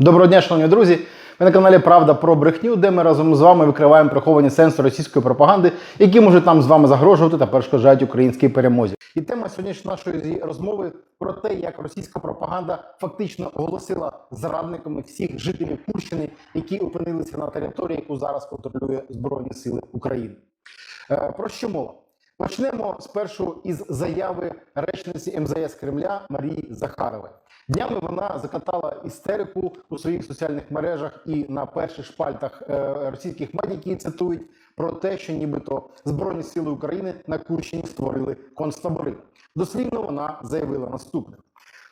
Доброго дня, шановні друзі. Ви на каналі Правда про брехню, де ми разом з вами викриваємо приховані сенси російської пропаганди, які можуть нам з вами загрожувати та перешкоджають українській перемозі. І тема сьогоднішньої нашої розмови про те, як російська пропаганда фактично оголосила зрадниками всіх жителів Курщини, які опинилися на території, яку зараз контролює Збройні Сили України. Е, Про що мова? Почнемо спершу із заяви речниці МЗС Кремля Марії Захарової. Днями вона закатала істерику у своїх соціальних мережах і на перших шпальтах е, російських медіа, які цитують про те, що нібито Збройні Сили України на Курщині створили концтабори. Дослівно вона заявила наступне.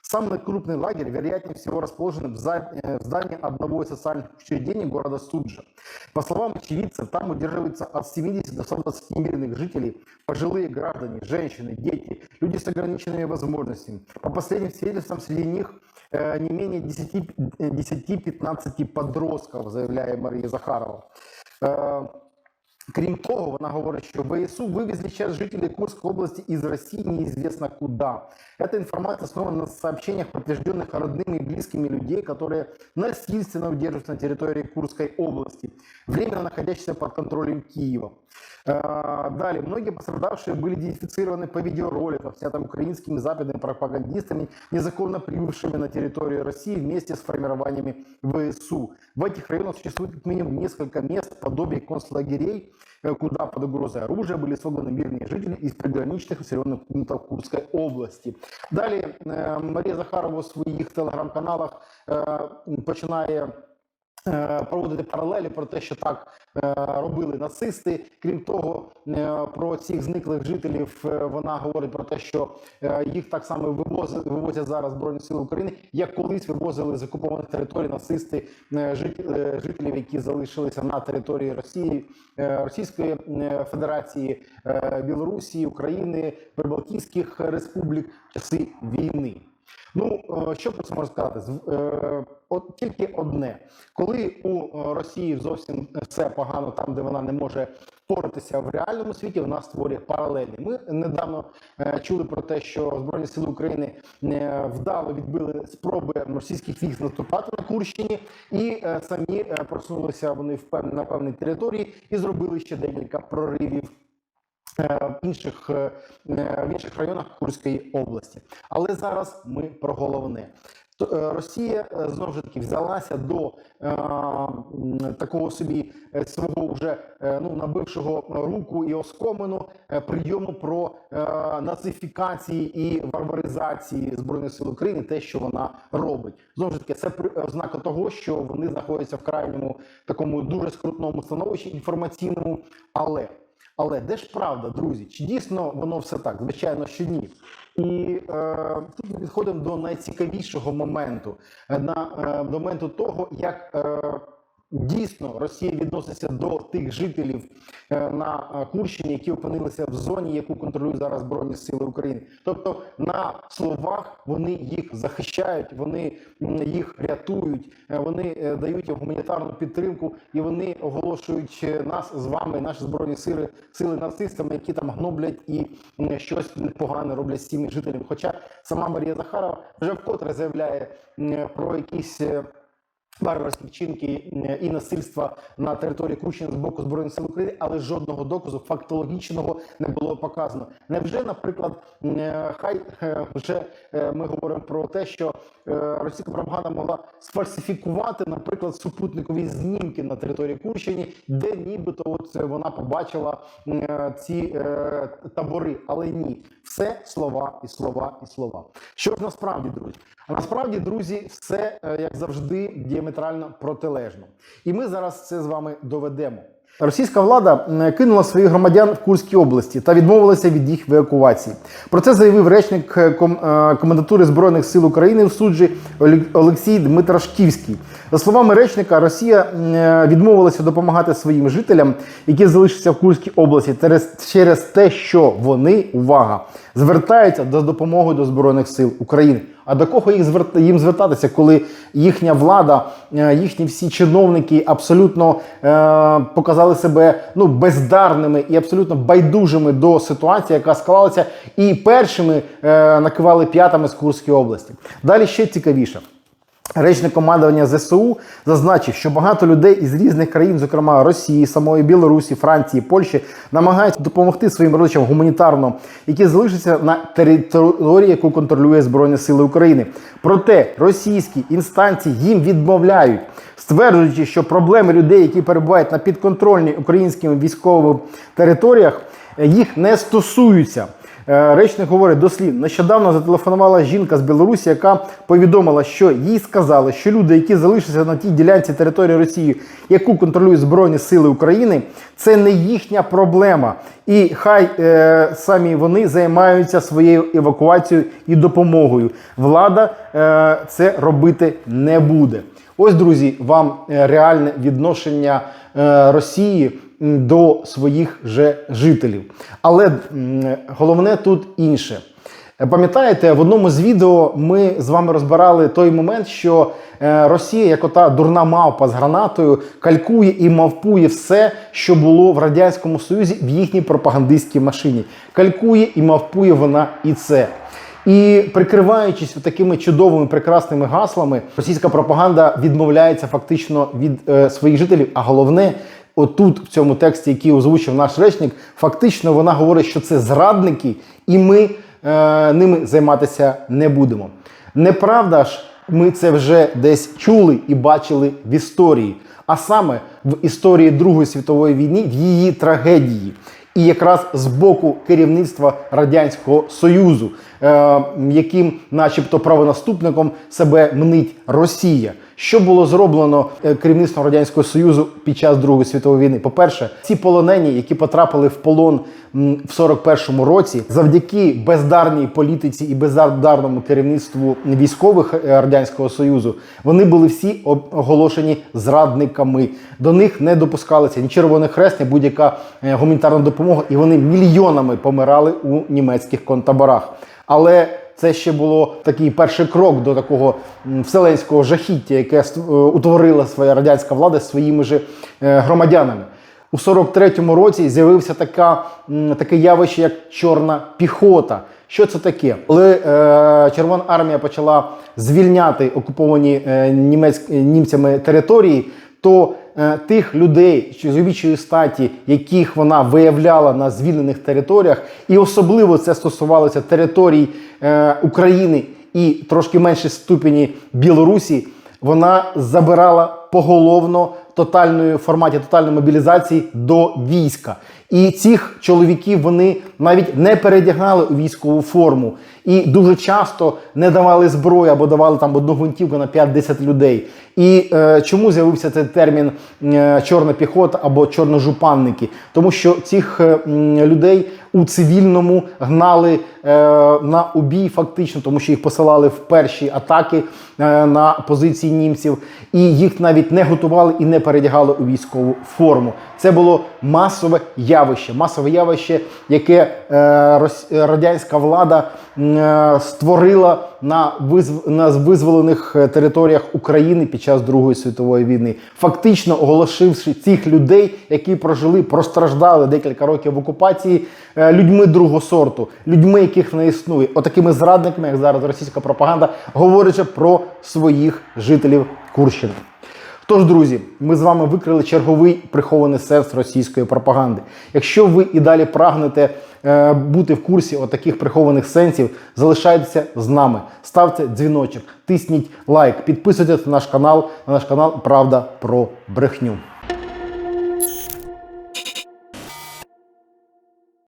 Самый крупный лагерь, вероятнее всего, расположен э, в здании одного из социальных учреждений города Суджа. По словам очевидцев, там удерживается от 70 до 120 мирных жителей, пожилые граждане, женщины, дети, люди с ограниченными возможностями. По последним свидетельствам, среди них э, не менее 10 э, 10-15 подростков, заявляє Марія Захарова. Е, Крім того, вона говорить, що ВСУ вывезли сейчас жителей Курской области из России неизвестно куда. Эта информация основана на сообщениях, подтвержденных родными и близкими людей, которые насильственно удерживаются на территории Курской области, временно находящейся под контролем Киева. Э, Далее, многие пострадавшие были идентифицированы по видеороликам, снятым украинскими западными пропагандистами, незаконно прибывшими на территорию России вместе с формированиями ВСУ. В этих районах существует как минимум несколько мест, подобие концлагерей, э, куда под угрозой оружия были согланы мирные жители из приграничных населенных пунктов Курской области. Далее э, Марія Захарова у своїх телеграм-каналах е, починає е, проводити паралелі про те, що так е, робили нацисти. Крім того, е, про цих зниклих жителів е, вона говорить про те, що е, їх так само вивозять, вивозять зараз Збройні Сили України, як колись вивозили з окупованих територій нацисти е, жит- е, жителів, які залишилися на території Росії, е, Російської е, Федерації, е, Білорусі, України, Прибалтійських республік часи війни. Ну, е, що про це можна сказати? Е, От тільки одне, коли у е, Росії зовсім все погано, там де вона не може впоратися в реальному світі, вона створює паралельні. Ми недавно е, чули про те, що Збройні Сили України е, вдало відбили спроби російських військ наступати на Курщині, і е, самі е, просунулися вони в на певній території і зробили ще декілька проривів е, в інших, е, в інших районах Курської області. Але зараз ми про головне. Е, Росія е, знову ж таки взялася до е, такого собі е, свого вже ну набившого руку і оскомину прийому про е, нацифікації і варваризації збройних сил України, те, що вона робить. Знову ж таки, це ознака того, що вони знаходяться в крайньому такому дуже скрутному становищі інформаційному, але але де ж правда, друзі? Чи дійсно воно все так? Звичайно, що ні. І е, тут ми підходимо до найцікавішого моменту, е, на е, моменту того, як е, дійсно Росія відноситься до тих жителів е, на Курщині, які опинилися в зоні, яку контролюють зараз Збройні Сили України. Тобто на словах вони їх захищають, вони їх рятують, е, вони е, дають гуманітарну підтримку, і вони оголошують нас з вами, наші збройні сили, сили нацистами, які там гноблять і щось погане роблять з цими жителями. Хоча сама Марія Захарова вже вкотре заявляє про якісь. Варварські вчинки е, і насильства на території Курщини з боку збройних сил України, але жодного доказу фактологічного не було показано. Невже, наприклад, е, хай е, вже ми говоримо про те, що російська пропаганда могла сфальсифікувати, наприклад, супутникові знімки на території Курщини, де нібито от вона побачила ці табори, але ні, все слова і слова і слова. Що ж насправді, друзі? А насправді, друзі, все е, як завжди діаметрально протилежно. І ми зараз це з вами доведемо. Російська влада кинула своїх громадян в Курській області та відмовилася від їх евакуації. Про це заявив речник е, е, комендатури збройних сил України в суджі Олексій Дмитрашківський. За словами речника, Росія е, відмовилася допомагати своїм жителям, які залишаться в Курській області, через, те, що вони увага звертаються до допомоги до збройних сил України. А до кого їх їм звертатися, коли їхня влада, їхні всі чиновники абсолютно е, показали себе ну бездарними і абсолютно байдужими до ситуації, яка склалася, і першими е, накивали п'ятами з Курської області. Далі ще цікавіше. Речник командування ЗСУ зазначив, що багато людей із різних країн, зокрема Росії, самої Білорусі, Франції, Польщі, намагаються допомогти своїм родичам гуманітарно, які залишаться на території, яку контролює Збройні Сили України. Проте російські інстанції їм відмовляють, стверджуючи, що проблеми людей, які перебувають на підконтрольній українським військовим територіях, їх не стосуються. Е, Речник говорить дослід. Нещодавно зателефонувала жінка з Білорусі, яка повідомила, що їй сказали, що люди, які залишаться на тій ділянці території Росії, яку контролюють Збройні Сили України, це не їхня проблема. І хай е, самі вони займаються своєю евакуацією і допомогою. Влада е, це робити не буде. Ось, друзі, вам е, реальне відношення е, Росії до своїх же жителів. Але головне тут інше. Пам'ятаєте, в одному з відео ми з вами розбирали той момент, що е, Росія, як ота дурна мавпа з гранатою, калькує і мавпує все, що було в Радянському Союзі в їхній пропагандистській машині. Калькує і мавпує вона і це. І прикриваючись такими чудовими прекрасними гаслами, російська пропаганда відмовляється фактично від е, своїх жителів. А головне, отут, в цьому тексті, який озвучив наш речник, фактично вона говорить, що це зрадники, і ми е, ними займатися не будемо. Неправда ж, ми це вже десь чули і бачили в історії, а саме в історії Другої світової війни, в її трагедії. І якраз з боку керівництва Радянського Союзу, е, яким, начебто, правонаступником себе мнить Росія. Що було зроблено е, керівництвом Радянського Союзу під час Другої світової війни? По-перше, ці полонені, які потрапили в полон в 41-му році, завдяки бездарній політиці і бездарному керівництву військових е, Радянського Союзу, вони були всі оголошені зрадниками. До них не допускалися ні Червоний Хрест, ні будь-яка е, гуманітарна допомога, і вони мільйонами помирали у німецьких концтаборах. Але це ще було такий перший крок до такого вселенського жахіття, яке е, утворила своя радянська влада своїми ж е, громадянами. У 43-му році з'явився така, таке явище, як чорна піхота. Що це таке? Коли е, Червона армія почала звільняти окуповані е, німець, німцями території, то е, тих людей чоловічої статі, яких вона виявляла на звільнених територіях, і особливо це стосувалося територій е, України і трошки меншій ступені Білорусі, вона забирала поголовно тотальної форматі тотальної мобілізації до війська. І цих чоловіків вони навіть не передягали у військову форму і дуже часто не давали зброю або давали там одну гвинтівку на 5-10 людей. І е, чому з'явився цей термін е, чорна піхота або чорножупанники? Тому що цих е, людей у цивільному гнали е, на убій, фактично, тому що їх посилали в перші атаки е, на позиції німців, і їх навіть не готували і не передягали у військову форму. Це було масове явище, масове явище, яке е, рос- радянська влада е, створила на, визв... на визволених е, територіях України під час Другої світової війни, фактично оголошивши цих людей, які прожили, простраждали декілька років в окупації, е, людьми другого сорту, людьми, яких не існує, отакими зрадниками, як зараз російська пропаганда, говорячи про своїх жителів Курщини. Тож, друзі, ми з вами викрили черговий прихований сенс російської пропаганди. Якщо ви і далі прагнете е, бути в курсі отаких прихованих сенсів, залишайтеся з нами, ставте дзвіночок, тисніть лайк, підписуйтесь на наш канал, на наш канал Правда про брехню.